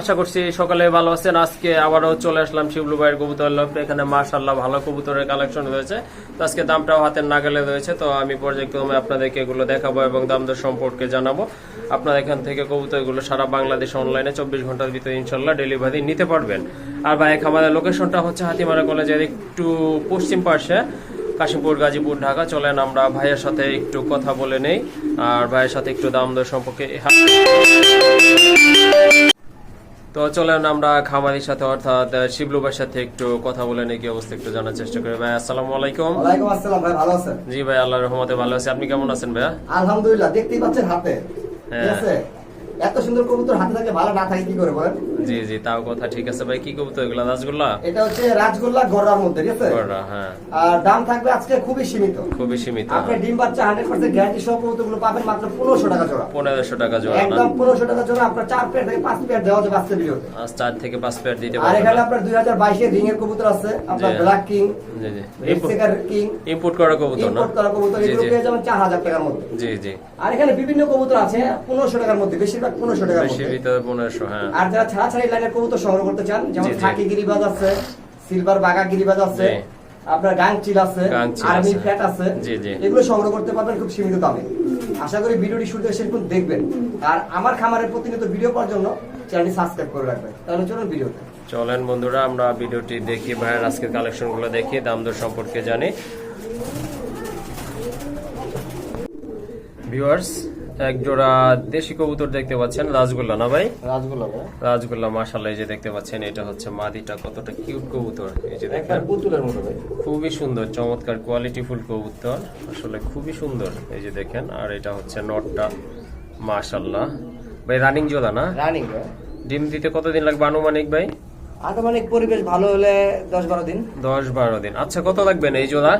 আশা করছি সকালে ভালো আছেন। আজকে আবারও চলে আসলাম শিবলু ভাইয়ের কবুতর লফটে। এখানে মার্শাল্লাহ ভালো কবুতরের কালেকশন রয়েছে। তো আজকে দামটাও হাতের নাগালে রয়েছে। তো আমি পর্যায়ক্রমে আপনাদেরকে এগুলো দেখাবো এবং দাম দর সম্পর্কে জানাব। আপনারা এখান থেকে কবুতরগুলো সারা বাংলাদেশ অনলাইনে চব্বিশ ঘণ্টার ভিতরে ইনশাল্লাহ ডেলিভারি নিতে পারবেন। আর ভাই আমাদের লোকেশনটা হচ্ছে হাতিমারা কলেজের একটু পশ্চিম পাশে কাশিমপুর গাজীপুর, ঢাকা। চলেন আমরা ভাইয়ের সাথে একটু কথা বলে নেই। আর ভাইয়ের সাথে একটু দাম দর সম্পর্কে চলেন আমরা খামারির সাথে অর্থাৎ শিবলু ভাইয়ের সাথে একটু কথা বলে নেই কি অবস্থা একটু জানার চেষ্টা করি। ভাই আসসালামু আলাইকুম। ওয়ালাইকুম আসসালাম ভাই ভালো আছেন? জি ভাই আল্লাহর রহমতে ভালো আছি। আপনি কেমন আছেন ভাইয়া? আলহামদুলিল্লাহ দেখতেই পাচ্ছেন হাতে। ঠিক হ্যাঁ। আছে? এত সুন্দর কবুতর হাতে থাকলে ভালো না থাকে কি করে বলেন? জি জি তাও কথা ঠিক আছে। ভাই কি কবুতর এগুলা রাসগোল্লা এটা হচ্ছে রাজগোল্লা গড়ার মধ্যে ঠিক আছে? গড়া, হ্যাঁ। আর দাম থাকবে আজকে খুবই সীমিত। খুবই সীমিত। আপনি ডিম বাচ্চা হান্ড্রেড পার্সেন্ট গ্যারান্টি সহ কবুতরগুলো পাবেন মাত্র পনেরোশো টাকা জোড়া। পনেরোশো টাকা জোড়া একদম পনেরোশো টাকা জোড়া আপনার চার প্লেট থেকে পাঁচ প্লেট দেওয়া যাবে আজকে ভিডিওতে। আজ চার থেকে পাঁচ পেয়ার দিতে আর এখানে আপনার দুই হাজার বাইশের রিং এর কবুতর আছে আপনার ব্ল্যাক কিং জি জি। রেডসেকার কিং ইম্পোর্ট করা কবুতর না? ইম্পোর্ট করা কবুতর এগুলো পেয়ে যাবেন চার হাজার টাকার মধ্যে। জি জি। আর এখানে বিভিন্ন কবুতর আছে পনেরোশো টাকার মধ্যে। বেশিরভাগ পনেরোশো টাকার বেশি ভিতরে পনেরোশো হ্যাঁ। আর যারা ছাড়া ছাড়ি লাইনের কবুতর সংগ্রহ করতে চান যেমন জি। গিরিবাজ আছে সিলভার বাগা গিরিবাজ আছে আপনার গাংচিল আছে আর্মি ফ্যাট আছে। এগুলো সংগ্রহ করতে পারবেন খুব সীমিত দামে। আশা করি ভিডিওটি শুরু থেকে পর্যন্ত দেখবেন। আর আমার খামারের প্রতিনিয়ত ভিডিও পাওয়ার জন্য চ্যানেলটি সাবস্ক্রাইব করে রাখবেন। তাহলে চলুন ভিডিওতে। চলেন বন্ধুরা আমরা ভিডিওটি দেখি ভাইয়ের আজকের কালেকশনগুলো দেখি দাম দর সম্পর্কে জানি। ভিউয়ার্স এক জোড়া দেশি কবুতর দেখতে পাচ্ছেন রাজগোল্লা না ভাই? রাজগোল্লা রাজগোল্লা মাশাল্লাহ এই যে দেখতে পাচ্ছেন এটা হচ্ছে মাদিটা কতটা কিউট কবুতর এই যে দেখেন। পুতুলের মতো ভাই। খুবই সুন্দর চমৎকার কোয়ালিটি ফুল কবুতর আসলে খুবই সুন্দর এই যে দেখেন আর এটা হচ্ছে নটটা মাশাল্লাহ ভাই রানিং জোড়া না? রানিং ডিম দিতে কতদিন লাগবে আনুমানিক ভাই? আনুমানিক পরিবেশ ভালো হলে দশ বারো দিন। দশ বারো দিন। আচ্ছা কত লাগবেন এই জোড়া?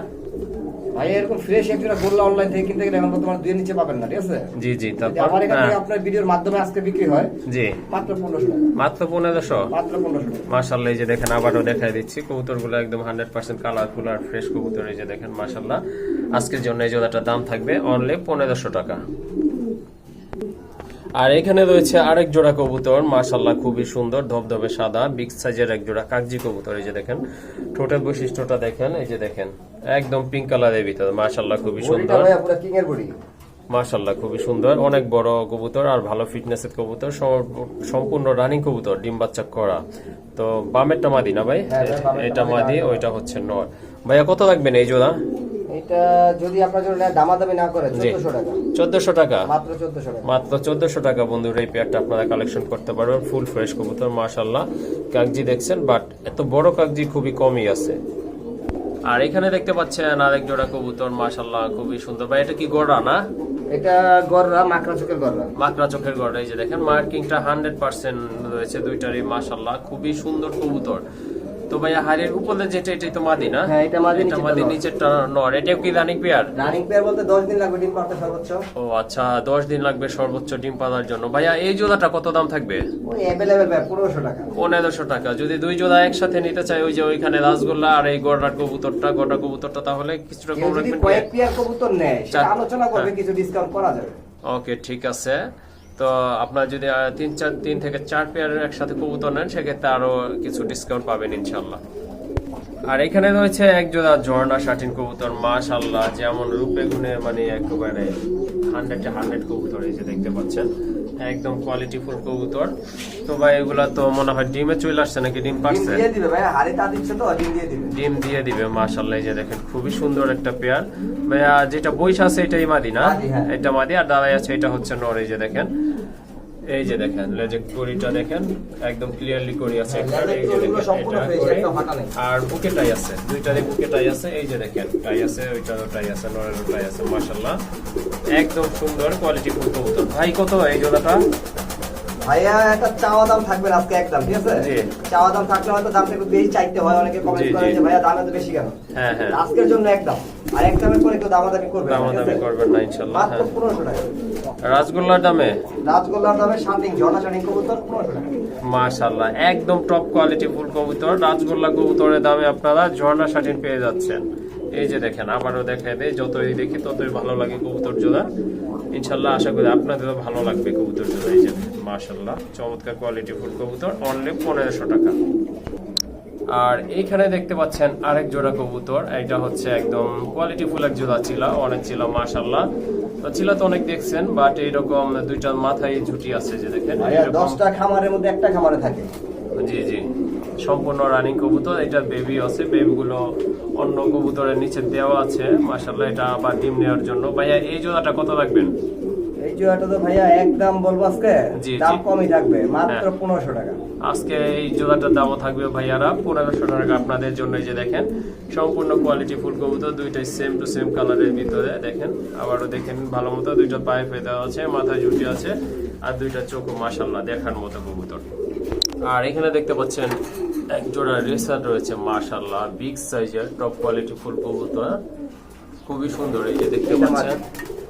ভাই এরকম ফ্রেশ গোল্লা অনলাইন থেকে কিনতে গেলে এখন বর্তমানে দুই নিচে পাবেন না ঠিক আছে? জি জি তারপর আমার এখান থেকে হ্যাঁ, আপনার ভিডিওর মাধ্যমে আজকে বিক্রি হয় জি। মাত্র পনেরোশো টাকা। মাত্র মাত্র এই যে দেখেন আবারও দেখাই দিচ্ছি একদম হান্ড্রেড পার্সেন্ট কালারফুল আর ফ্রেশ কবুতর এই যে দেখেন আজকের জন্য এই জোড়াটার দাম থাকবে অনলি টাকা। আর এখানে রয়েছে আরেক জোড়া কবুতর মাশাল্লাহ খুবই সুন্দর ধবধবে সাদা বিগ সাইজের এক জোড়া কাগজি কবুতর এই যে দেখেন। টোটাল বৈশিষ্ট্যটা দেখেন এই যে দেখেন। একদম পিঙ্ক কালারের ভিতরে মাশাল্লাহ খুবই সুন্দর। মাশাল্লাহ খুবই সুন্দর অনেক বড় কবুতর আর ভালো ফিটনেসের কবুতর সম্পূর্ণ রানিং কবুতর ডিম বাচ্চা করা। তো বামেরটা মাদি না ভাই? হ্যাঁ, এটা মাদি, ওইটা হচ্ছে নর। ভাইয়া কত লাগবেন এই জোড়া? এটা যদি আপনার জন্য দামাদামি না করে জি। চোদ্দশো টাকা। মাত্র চোদ্দশো টাকা। মাত্র চোদ্দশো টাকা বন্ধুরা এই পেয়ারটা আপনারা কালেকশন করতে পারবেন। ফুল ফ্রেশ কবুতর মাশাল্লাহ কাগজি দেখছেন বাট এত বড় কাগজি খুবই কমই আছে। আর এখানে দেখতে পাচ্ছেন আরেক জোড়া কবুতর মাশাল্লাহ খুবই সুন্দর। ভাই এটা কি গড়া না? এটা গড়া মাকড়া চোখের গড়া মাকড়া চোখের গড়া এই যে দেখেন মার্কিংটা হান্ড্রেড পার্সেন্ট রয়েছে দুইটারই মাশাল্লাহ খুবই সুন্দর কবুতর। তো ভাইয়া হাড়ের উপরে যেটা এটাই তো মাদি না? হ্যাঁ, এটা মাদি, এটা মাদি। নিচেরটা নর এটা কি রানিং পেয়ার? রানিং পেয়ার বলতে দশ দিন লাগবে ডিম পাড়তে সর্বোচ্চ। ও আচ্ছা দশ দিন লাগবে সর্বোচ্চ ডিম পাতার জন্য। ভাইয়া এই জোড়াটা কত দাম থাকবে? ওই অ্যাভেলেবেল ভাই পনেরোশো টাকা। পনেরোশো টাকা। যদি দুই জোড়া একসাথে নিতে চাই ওই যে ওইখানে রাসগোল্লা আর এই গড়ার কবুতরটা গড়া কবুতরটা তাহলে কিছুটা কম রাখবেন কয়েক পেয়ার কবুতর নেয় সেটা আলোচনা করবে হ্যাঁ। কিছু ডিসকাউন্ট করা যাবে। ওকে ঠিক আছে। তো আপনার যদি তিন চার, তিন থেকে চার পেয়ারের একসাথে কবুতর নেন, সেক্ষেত্রে আরও কিছু ডিসকাউন্ট পাবেন ইনশাল্লাহ আর এখানে রয়েছে এক জোড়া ঝর্ণা শাটিন কবুতর মাশাল্লাহ যেমন রূপে গুণে মানে একেবারে হান্ড্রেড হান্ড্রেড কবুতর এই যে দেখতে পাচ্ছেন। একদম কোয়ালিটি ফুল কবুতর। তো ভাই এগুলা তো মনে হয় ডিমে চলে আসছে নাকি? ডিম ডিম পাচ্ছে দিয়ে দিবে ভাই হাড়ে তা দিচ্ছে তো ডিম দিয়ে দিবে। ডিম দিয়ে দিবে মাশাআল্লাহ এই যে দেখেন খুবই সুন্দর একটা পেয়ার। ভাইয়া যেটা বইস আছে এটাই মাদি না? হ্যাঁ। এটা মাদি আর দাঁড়াই আছে এটা হচ্ছে নর এই যে দেখেন। এই যে দেখেন লেজের কড়িটা দেখেন একদম ক্লিয়ারলি করি আছে। এই যে দেখেন। আর বুকে টাই আছে দুইটারই বুকে টাই আছে এই যে দেখেন টাই আছে ওইটারও টাই আছে নরেরও টাই আছে মাশাল্লাহ একদম সুন্দর কোয়ালিটি ফুল কবুতর। ভাই কত এই জোড়াটা? ভাইয়া একটা চাওয়া দাম থাকবে আজকে একদম ঠিক আছে। চাওয়া দাম থাকলে হয়তো দামটা একটু বেশি চাইতে হয় অনেকে কমেন্ট করে যে ভাইয়া দাম এত বেশি কেন? হ্যাঁ হ্যাঁ। আজকের জন্য একদম। আর একদমের পরে কেউ দামাদামি করবে দামাদামি করবেন না ইনশাল্লাহ মাত্র হ্যাঁ। টাকা। দামে? রাজগোল্লার দামে শান্তিং ঝর্ণা শান্তিং কবুতর পনেরোশো টাকা। মাশাল্লাহ একদম টপ কোয়ালিটি ফুল কবুতর। রাজগোল্লা কবুতরের দামে আপনারা ঝর্ণা শাটিন পেয়ে যাচ্ছেন। এই যে দেখেন আবারও দেখায় দেয় যতই দেখি ততই ভালো লাগে কবুতর জোড়া। ইনশাল্লাহ আশা করি আপনাদেরও ভালো লাগবে কবুতর জোড়া এই যে মাশাল্লাহ চমৎকার কোয়ালিটি ফুল কবুতর অনলি পনেরোশো টাকা। আর এইখানে দেখতে পাচ্ছেন আরেক জোড়া কবুতর। এটা হচ্ছে একদম কোয়ালিটি ফুল এক জোড়া ছিল অনেক ছিল মাশাল্লাহ তো ছিল তো অনেক দেখছেন বাট এইরকম দুইটা মাথায় ঝুটি আছে যে দেখেন দশটা খামারের মধ্যে একটা খামারে থাকে। জি জি। সম্পূর্ণ রানিং কবুতর এটা বেবি আছে বেবিগুলো অন্য কবুতরের নিচে দেওয়া আছে মাশাল্লাহ এটা আবার ডিম নেওয়ার জন্য। ভাইয়া এই জোড়াটা কত রাখবেন? এই জোড়াটা তো ভাইয়া একদম বলব আজকে দাম কমই থাকবে মাত্র হ্যাঁ। পনেরোশো টাকা। আজকে এই জোড়াটার দামও থাকবে ভাইয়ারা পনেরোশো টাকা আপনাদের জন্য যে দেখেন সম্পূর্ণ কোয়ালিটি ফুল কবুতর দুইটাই সেম টু সেম কালারের ভিতরে দেখেন আবারও দেখেন ভালো মতো দুইটা পায়ে ফেদা আছে মাথায় জুটি আছে আর দুইটা চোখ মাশাল্লাহ দেখার মতো কবুতর। আর এখানে দেখতে পাচ্ছেন এক জোড়া রেসার রয়েছে মাশাল্লাহ বিগ সাইজের টপ কোয়ালিটি ফুল কবুতর খুবই সুন্দর এই যে দেখতে পাচ্ছেন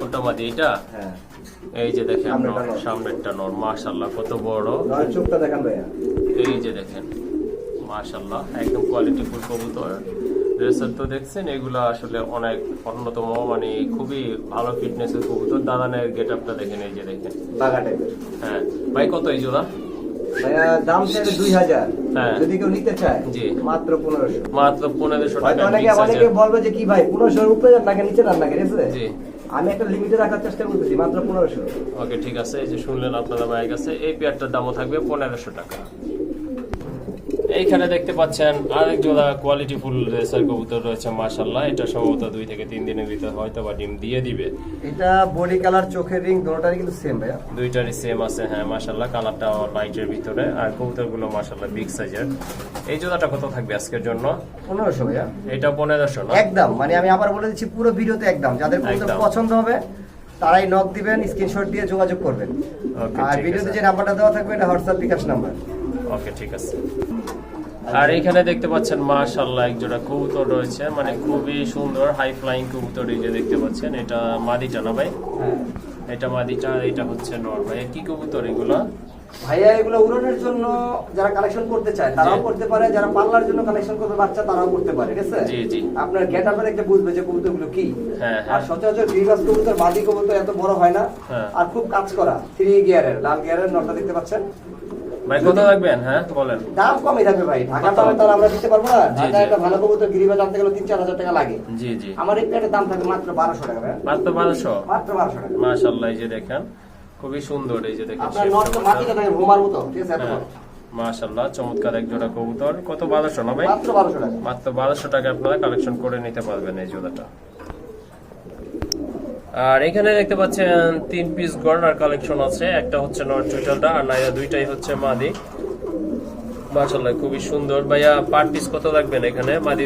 ওটা মাদি এটা হ্যাঁ। এই যে দেখেন সামনেরটা নর। মাশাল্লাহ কত বড়। চোখটা দেখান ভাইয়া। এই যে দেখেন মাশাল্লাহ একদম কোয়ালিটি ফুল কবুতর। রেসার তো দেখছেন এগুলো আসলে অনেক অন্যতম মানে খুবই ভালো ফিটনেসের কবুতর। দাদানের গেট আপটা দেখেন এই যে দেখেন। হ্যাঁ ভাই কত এই জোড়া? দাম দুই হাজার। হ্যাঁ। যদি কেউ নিতে চায় জি। মাত্র পনেরোশো। মাত্র পনেরোশো টাকা অনেকে বলবে যে কি ভাই পনেরোশোর উপরে নাকি নিচে ঠিক জি। আমি একটা লিমিটে রাখার চেষ্টা করতেছি, মাত্র পনেরোশো। ওকে ঠিক আছে, এই যে শুনলেন আপনাদের ভাইয়ের কাছে, এই পেয়ারটার দামও থাকবে পনেরোশো টাকা। এইখানে দেখতে পাচ্ছেন আরেক জোড়া কোয়ালিটি ফুল রেসার কবুতর রয়েছে মাশাল্লাহ এটা সম্ভবত দুই থেকে তিন দিনের ভিতরে হয়তো বা ডিম দিয়ে দিবে। এটা বডি কালার চোখের রিং দুটোটারই কিন্তু সেম ভাইয়া। দুইটারই সেম আছে হ্যাঁ মাশাল্লাহ কালারটা লাইটের ভিতরে। আর কবুতরগুলো মাশাল্লাহ বিগ সাইজের এই জোড়াটা কত থাকবে আজকের জন্য? পনেরোশো ভাইয়া। এটা পনেরোশো না? একদম মানে আমি আবার বলে দিচ্ছি পুরো ভিডিওতে একদম। যাদের কবুতর পছন্দ হবে তারাই নক দিবেন স্ক্রিনশট দিয়ে যোগাযোগ করবেন। আর ভিডিওতে যে নাম্বারটা দেওয়া থাকবে এটা হোয়াটসঅ্যাপ বিকাশ নাম্বার ওকে ঠিক আছে। আর এখানে দেখতে পাচ্ছেন মাশাল্লাহ এক জোড়া কবুতর রয়েছে। মানে খুবই সুন্দর হাই ফ্লাইং কবুতর এই যে দেখতে পাচ্ছেন এটা মাদিটা না ভাই? হ্যাঁ। এটা মাদিটা আর এটা হচ্ছে নর ভাই। কি কবুতর এগুলো? ভাইয়া এগুলো উড়নের জন্য যারা কালেকশন করতে চায় তারাও করতে পারে। যারা পার্লার জন্য কালেকশন করবে বাচ্চা তারাও করতে পারে ঠিক আছে? জি, জি। আপনার গেট আপে দেখতে বুঝবে যে কবুতরগুলো কি। হ্যাঁ, হ্যাঁ। আর সচরাচর গ্রিবাস কবুতর বাদি কবুতর এত বড় হয় না। আর খুব কাজ করা থ্রি গিয়ারের লাল গিয়ারের নটটা দেখতে পাচ্ছেন। ভাই কত রাখবেন হ্যাঁ? বলেন। দাম কমই থাকবে ভাই। ঢাকা তার আমরা দিতে পারব না। ঢাকা একটা ভালো কবুতর গিরিবাজ আনতে গেলে তিন চার হাজার টাকা লাগে। জি জি। আমার এই প্লেটের দাম থাকে মাত্র বারোশো টাকা মাত্র বারোশো? মাত্র বারোশো টাকা। মাশাল্লাহ এই যে দেখেন খুবই সুন্দর এই যে দেখেন আপনার shape নটটা টা থাকে ভোমার মতো ঠিক আছে এত হ্যাঁ। মাশাল্লাহ চমৎকার এক জোড়া কবুতর। কত বারোশো না ভাই? মাত্র বারোশো টাকা। মাত্র বারোশো টাকা আপনারা কালেকশন করে নিতে পারবেন এই জোড়াটা। আর এখানে দেখতে পাচ্ছেন তিন পিস গড়ার কালেকশন আছে। একটা হচ্ছে নট চুইটালটা আর নাইয়া দুইটাই হচ্ছে মাদি মাশাল্লাহ খুবই সুন্দর। ভাইয়া পার পিস কত রাখবেন এখানে? মাদি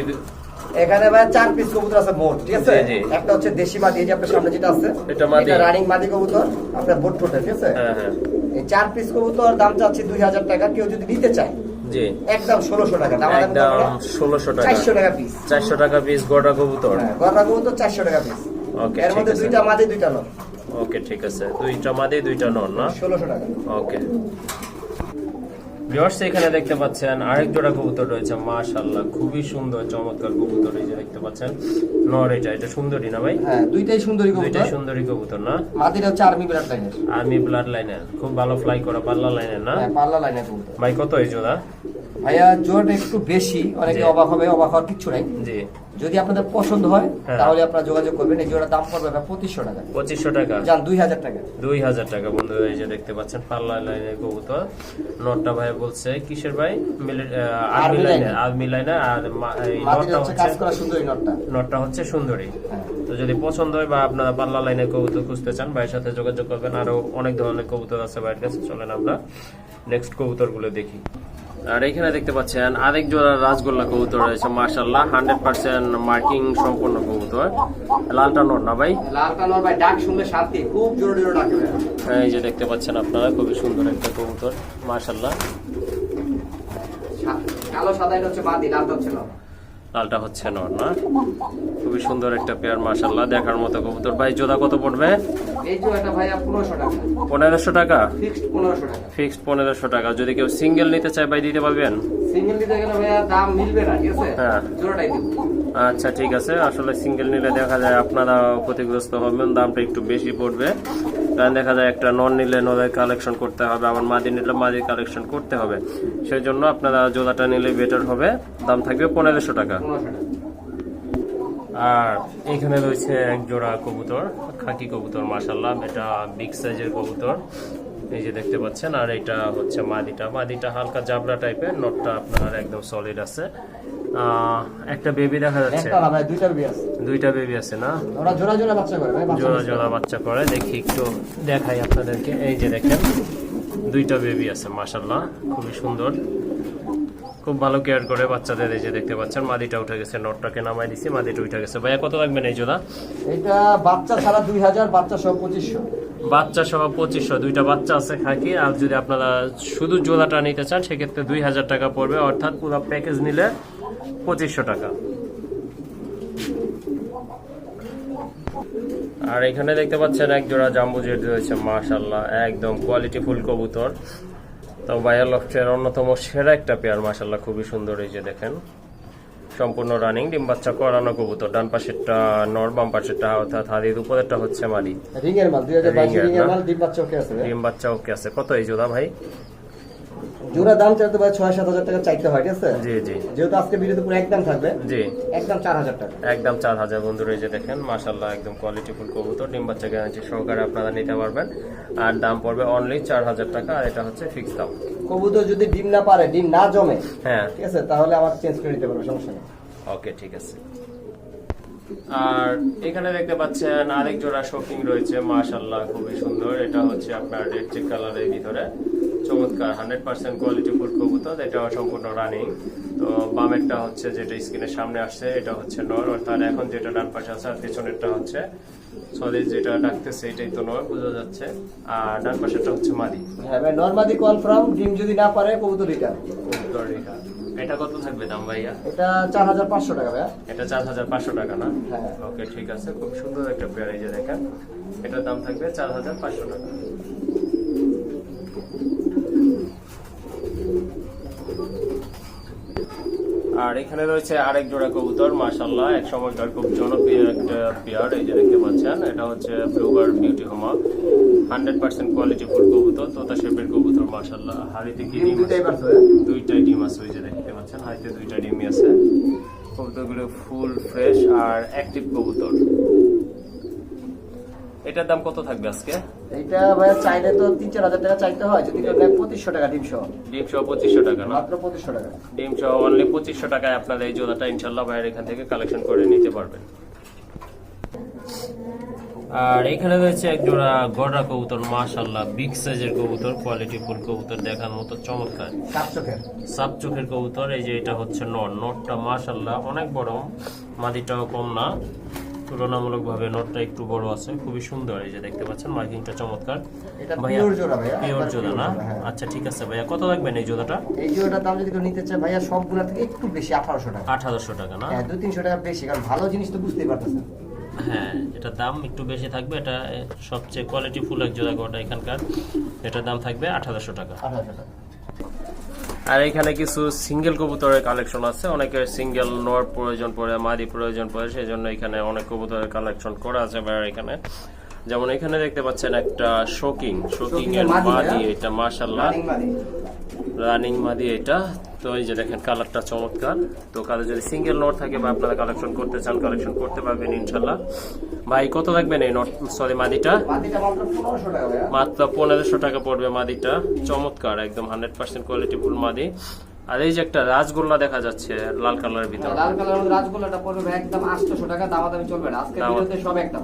এখানে ভাই চার পিস কবুতর আছে মোট ঠিক আছে। একটা হচ্ছে দেশি মাদি এই যে আপনার সামনে যেটা আছে এটা মাদি। রানিং মাদি কবুতর আপনার বোট ঠোঁটে ঠিক আছে? হ্যাঁ হ্যাঁ। এই চার পিস কবুতর দাম চাচ্ছি দুই হাজার টাকা কেউ যদি নিতে চায় জি। একদম ষোলোশো টাকা দাম একদম ষোলোশো টাকা। চারশো টাকা পিস চারশো টাকা পিস গড়া কবুতর। হ্যাঁ গররা কবুতর চারশো টাকা পিস ওকে এর মধ্যে দুইটা মাদি দুইটা নন। ওকে ঠিক আছে। দুইটা মাদি দুইটা নন না? ষোলোশো টাকা। ওকে ভিউয়ার্স এখানে দেখতে পাচ্ছেন আরেক জোড়া কবুতর রয়েছে মাশাআল্লাহ খুবই সুন্দর চমৎকার কবুতর এই যে দেখতে পাচ্ছেন। নর এটা এটা সুন্দরী না ভাই? হ্যাঁ দুইটাই সুন্দরী দুইটাই সুন্দরী কবুতর না? মাদিটা হচ্ছে আর্মি ব্লাড লাইনের আর্মি ব্লাড লাইনের খুব ভালো ফ্লাই করা পাল্লা লাইনের না? হ্যাঁ পাল্লা লাইনের কবুতর। ভাই কত এই জোড়া? ভাইয়া জোর একটু বেশি অনেকে অবাক হবে অবাক হওয়ার কিচ্ছু নাই। জি। যদি আপনাদের পছন্দ হয় হ্যাঁ। তাহলে আপনারা যোগাযোগ করবেন এই জোড়ার দাম পড়বে পঁচিশশো টাকা। পঁচিশশো টাকা। যান দুই হাজার টাকা। দুই হাজার টাকা বন্ধুরা এই যে দেখতে পাচ্ছেন পাল্লা লাইনের কবুতর। নটটা ভাই বলছে কিসের ভাই? আর্মি লাইনের লাইনের। আর্মি লাইনের আর নটটা হচ্ছে কাজ করা সুন্দরী নটটা। নটটা হচ্ছে সুন্দরী। হ্যাঁ। তো যদি পছন্দ হয় বা আপনারা পাল্লা লাইনে কবুতর খুঁজতে চান ভাইয়ের সাথে যোগাযোগ করবেন। আরও অনেক ধরনের কবুতর আছে ভাইয়ের কাছে। চলেন আমরা নেক্সট কবুতরগুলো দেখি। আর এখানে দেখতে পাচ্ছেন আরেক জোড়া রাজগোল্লা কবুতর রয়েছে মার্শাল্লাহ হান্ড্রেড পার্সেন্ট মার্কিং সম্পূর্ণ কবুতর। লালটা নট না ভাই? লাল কালার ভাই ডাক শুনলে শান্তি। খুব জোরে জোরে ডাকে। এই যে দেখতে পাচ্ছেন আপনারা খুবই সুন্দর একটা কবুতর মার্শাল্লাহ কালো সাদা এটা হচ্ছে মাদি লালটা হচ্ছে নর। লালটা হচ্ছে নট না? খুবই সুন্দর একটা পেয়ার মার্শাল্লাহ দেখার মতো কবুতর। ভাই জোড়া কত পড়বে? এই জোড়াটা ভাইয়া পনেরোশো টাকা? ফিক্সড পনেরোশো টাকা। ফিক্সড পনেরোশো টাকা। যদি কেউ সিঙ্গেল নিতে চায় ভাই দিতে পারবেন? সিঙ্গেল নিতে গেলে ভাইয়া দাম মিলবে না ঠিক আছে? হ্যাঁ। জোড়াটাই দিব। আচ্ছা ঠিক আছে। আসলে সিঙ্গেল নিলে দেখা যায় আপনারা ক্ষতিগ্রস্ত হবেন, দামটা একটু বেশি পড়বে। কারণ দেখা যায় একটা নন নিলে নদের কালেকশন করতে হবে, আবার মাদি নিলে মাদি কালেকশন করতে হবে। সেই জন্য আপনারা জোড়াটা নিলে বেটার হবে। দাম থাকবে পনেরোশো টাকা। আর এখানে রয়েছে এক জোড়া কবুতর খাকি কবুতর মাসাল্লাহ এটা বিগ সাইজের কবুতর। এই যে দেখতে পাচ্ছেন আর এটা হচ্ছে মাদিটা। মাদিটা হালকা জাবরা টাইপের নটটা আপনার একদম সলিড আছে। একটা বেবি দেখা যাচ্ছে। দুইটা বেবি আছে। না? ওরা জোড়া জোড়া বাচ্চা করে ভাই জোড়া জোড়া বাচ্চা করে দেখি একটু দেখাই আপনাদেরকে। এই যে দেখেন দুইটা বেবি আছে মাসাল্লাহ খুবই সুন্দর। খুব ভালো কেয়ার করে বাচ্চাদের এই যে দেখতে পাচ্ছেন মাদিটা উঠে গেছে নটটাকে নামাই দিছি মাদিটা উঠে গেছে। ভাইয়া কত লাগবেন এই জোড়া? এটা বাচ্চা ছাড়া দুই হাজার বাচ্চা সহ পঁচিশশো। বাচ্চা সহ পঁচিশশো দুইটা বাচ্চা আছে খাকি। আর যদি আপনারা শুধু জোড়াটা নিতে চান সেক্ষেত্রে দুই হাজার টাকা পড়বে অর্থাৎ পুরো প্যাকেজ নিলে পঁচিশশো টাকা। আর এখানে দেখতে পাচ্ছেন এক জোড়া জাম্বু জেড রয়েছে মাশাল্লাহ একদম কোয়ালিটি ফুল কবুতর। তো বায়ার লফটের অন্যতম সেরা একটা পেয়ার মাশাল্লাহ খুবই সুন্দর এই যে দেখেন। সম্পূর্ণ রানিং ডিম বাচ্চা করানো কবুতর। ডান পাশেরটা নর বাম পাশেরটা অর্থাৎ হাদির উপরেরটা হচ্ছে মারি রিং এর মাল দুই হাজার বাইশ Ring এর রিং এর মাল ডিম বাচ্চা ওকে আছে ডিম বাচ্চা ওকে আছে। কত এই জোড়া ভাই? জোড়া দাম চাইতে ভাই ছয় সাত হাজার টাকা চাইতে হয় ঠিক আছে? জি জি। যেহেতু আজকে ভিডিওতে পুরো একদম থাকবে জি। একদম চার হাজার টাকা। একদম চার হাজার বন্ধুরা এই যে দেখেন মাসাল্লাহ একদম কোয়ালিটি ফুল কবুতর ডিম বাচ্চা গ্যারান্টি সহকারে আপনারা নিতে পারবেন। আর দাম পড়বে অনলি চার হাজার টাকা আর এটা হচ্ছে ফিক্স দাম। কবুতর যদি ডিম না পারে ডিম না জমে হ্যাঁ। ঠিক আছে তাহলে আমার চেঞ্জ করে নিতে পারবে সমস্যা নেই। ওকে ঠিক আছে। আর এখানে দেখতে পাচ্ছেন আরেক জোড়া শোকিং রয়েছে মাশাল্লাহ খুবই সুন্দর। এটা হচ্ছে আপনার রেড চেক কালারের ভিতরে। চমৎকার হান্ড্রেড পার্সেন্ট কোয়ালিটি ফুল কবুতর এটা সম্পূর্ণ রানিং তো বামেরটা হচ্ছে যেটা স্ক্রিনের সামনে আসছে এটা হচ্ছে নর। অর্থাৎ এখন যেটা ডান পাশে আছে আর পেছনেরটা হচ্ছে সলিড যেটা ডাকতেছে এটাই তো নয় বোঝা যাচ্ছে। আর ডান পাশেরটা হচ্ছে মাদি। হ্যাঁ ভাই নর্মালি কনফার্ম ডিম যদি না পারে কবুতর রিটার্ন কবুতর রেখা। এটা কত থাকবে দাম ভাইয়া? এটা চার হাজার পাঁচশো টাকা ভাইয়া। এটা চার হাজার পাঁচশো টাকা না? হ্যাঁ। ওকে ঠিক আছে খুব সুন্দর একটা পেয়ার এই যে দেখেন। এটার দাম থাকবে চার হাজার পাঁচশো টাকা। আর এখানে রয়েছে আরেক জোড়া কবুতর মাশাল্লাহ এক সময়কার খুব জনপ্রিয় একটা পেয়ার এই যে দেখতে পাচ্ছেন। এটা হচ্ছে bluebar beauty homer hundred percent quality full কবুতর তোতা শেপের কবুতর মাশাল্লাহ হাড়িতে কি ডিম আছে? দুইটাই ডিম আছে ওই যে দেখতে পাচ্ছেন। হাড়িতে দুইটা ডিমই আছে। কবুতরগুলো ফুল ফ্রেশ আর অ্যাক্টিভ কবুতর। এটার দাম কত থাকবে আজকে? এইটা ভাইয়া চাইলে তো তিন চার হাজার টাকা চাইতে হয় যদি কেউ নেয় পঁচিশশো টাকা ডিম সহ। ডিম সহ পঁচিশশো টাকা না? মাত্র পঁচিশশো টাকা। ডিম সহ অনলি পঁচিশশো টাকায় আপনারা এই জোড়াটা ইনশাল্লাহ ভাইয়ের এখান থেকে কালেকশন করে নিতে পারবেন। আর এখানে রয়েছে এক জোড়া গড়া কবুতর মাশাল্লাহ বিগ সাইজের কবুতর কোয়ালিটি ফুল কবুতর দেখার মতো চমৎকার। সাপ চোখের। কবুতর এই যে এটা হচ্ছে নট নটটা মাশাল্লাহ অনেক বড় মাদিটাও কম না। তুলনামূলক ভাবে নটটা একটু বড় আছে খুবই সুন্দর এই যে দেখতে পাচ্ছেন মার্কিংটা চমৎকার। এটা ভাইয়া পিওর জোড়া ভাইয়া পিওর জোড়া না? হ্যাঁ। আচ্ছা ঠিক আছে ভাইয়া কত লাগবেন এই জোড়াটা? এই জোড়াটার দাম যদি কেউ নিতে চায় ভাইয়া সবগুলা থেকে একটু বেশি আঠারোশো টাকা। আট হাজারশো টাকা না? হ্যাঁ দুই তিনশো টাকা বেশি কারণ ভালো জিনিস তো বুঝতেই পারতেছেন। হ্যাঁ এটার দাম একটু বেশি থাকবে এটা সবচেয়ে কোয়ালিটি ফুল এক জোড়া গোটা এখানকার এটার দাম থাকবে আট হাজারশো টাকা। আঠারোশো টাকা। আর এখানে কিছু সিঙ্গেল কবুতরের কালেকশন আছে। অনেকের সিঙ্গেল নর প্রয়োজন পড়ে মাদি প্রয়োজন পড়ে সেই জন্য এখানে অনেক কবুতরের কালেকশন করা আছে ভাইয়ার এখানে। যেমন এখানে দেখতে পাচ্ছেন একটা শোকিং শোকিং এর মাদি? এটা মাশাল্লাহ রানিং মাদি এটা। তো এই যে দেখেন কালারটা চমৎকার। তো কারও যদি সিঙ্গেল নোট থাকে বা আপনারা কালেকশন করতে চান কালেকশন করতে পারবেন ইনশাল্লাহ। ভাই কত লাগবেন এই নোট সরি মাদিটা? মাত্র পনেরোশো টাকা পড়বে মাদিটা। চমৎকার একদম হান্ড্রেড পার্সেন্ট কোয়ালিটি ফুল মাদি। আর এই যে একটা রাজগোল্লা দেখা যাচ্ছে লাল কালারের ভিতরে। লাল কালার রাজগোল্লাটা পড়বে একদম আটশোশো টাকা দামাদামি চলবে না। আজকে ভিডিওতে সব একদম।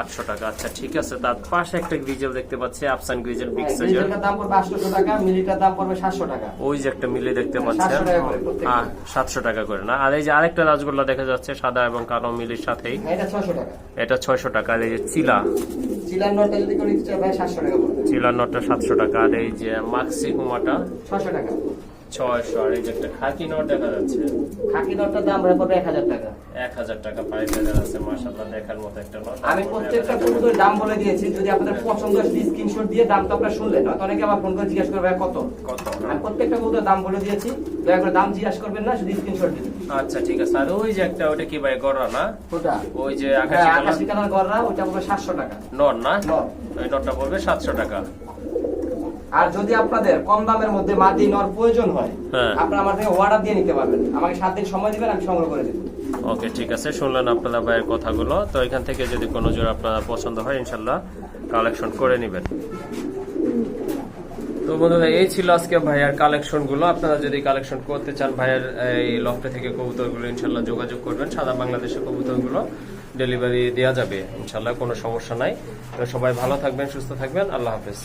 আটশো টাকা আচ্ছা ঠিক আছে। তার পাশে একটা গ্রিজেল দেখতে পাচ্ছি আফসান গ্রিজেল বিগ হ্যাঁ, সাইজের ডিজেলটার দাম পড়বে আটশোশো টাকা মিলিটার দাম পড়বে সাতশো টাকা। ওই যে একটা মিলে দেখতে 700 পাচ্ছেন। টাকা করে প্রত্যেকটা। সাতশো টাকা করে না। আর এই যে আরেকটা রাজগোল্লা দেখা যাচ্ছে সাদা এবং কালো মিলির সাথেই। হ্যাঁ, এটা ছশো টাকা। এটা ছয়শো টাকা আর এই যে চিলা। চিলার নটটা যদি কেউ নিতে চায় ভাই সাতশো টাকা পড়বে চিলার নটটা সাতশো টাকা আর এই যে মাক্সি হুমাটা। ছশো টাকা। ছয়শো আর এই যে একটা খাকি নট দেখা যাচ্ছে। খাকি নটটার দাম ভাই পড়বে এক হাজার টাকা। এক হাজার টাকা প্রাইস দেখা যাচ্ছে মাসাল্লাহ দেখার মতো একটা নট। আমি প্রত্যেকটা কবুতরের দাম বলে দিয়েছি যদি আপনাদের পছন্দ হয় স্ক্রিনশট দিয়ে দামটা আপনারা শুনলেন হয়তো অনেকে আমার ফোন করে জিজ্ঞাসা করবে কত? কত? আমি প্রত্যেকটা কবুতরের দাম বলে দিয়েছি দয়া করে দাম জিজ্ঞাসা করবেন না শুধু স্ক্রিনশট দিবেন আচ্ছা ঠিক আছে। আর ওই যে একটা ওটা কি ভাই গড়া না? ওটা। ওই যে কালার। আকাশি ওটা পড়বে সাতশো টাকা। নট না? ওই নটটা পড়বে সাতশো টাকা। আর যদি আপনাদের কম দামের মধ্যে মাটি নেওয়ার প্রয়োজন হয় হ্যাঁ। আপনারা আমার থেকে অর্ডার দিয়ে নিতে পারবেন। আমাকে সাত দিন সময় দিবেন আমি সংগ্রহ করে দেবো। ওকে ঠিক আছে শুনলেন আপনারা ভাইয়ের কথাগুলো। তো এখান থেকে যদি কোনো জোড়া আপনার পছন্দ হয় ইনশাল্লাহ কালেকশন করে নেবেন। তো বন্ধুরা এই ছিল আজকে ভাইয়ার কালেকশনগুলো আপনারা যদি কালেকশন করতে চান ভাইয়ের এই লফটে থেকে কবুতরগুলো ইনশাল্লাহ যোগাযোগ করবেন। সাদা বাংলাদেশের কবুতরগুলো ডেলিভারি দেওয়া যাবে ইনশাল্লাহ কোনো সমস্যা নাই। তো সবাই ভালো থাকবেন সুস্থ থাকবেন। আল্লাহ হাফেজ।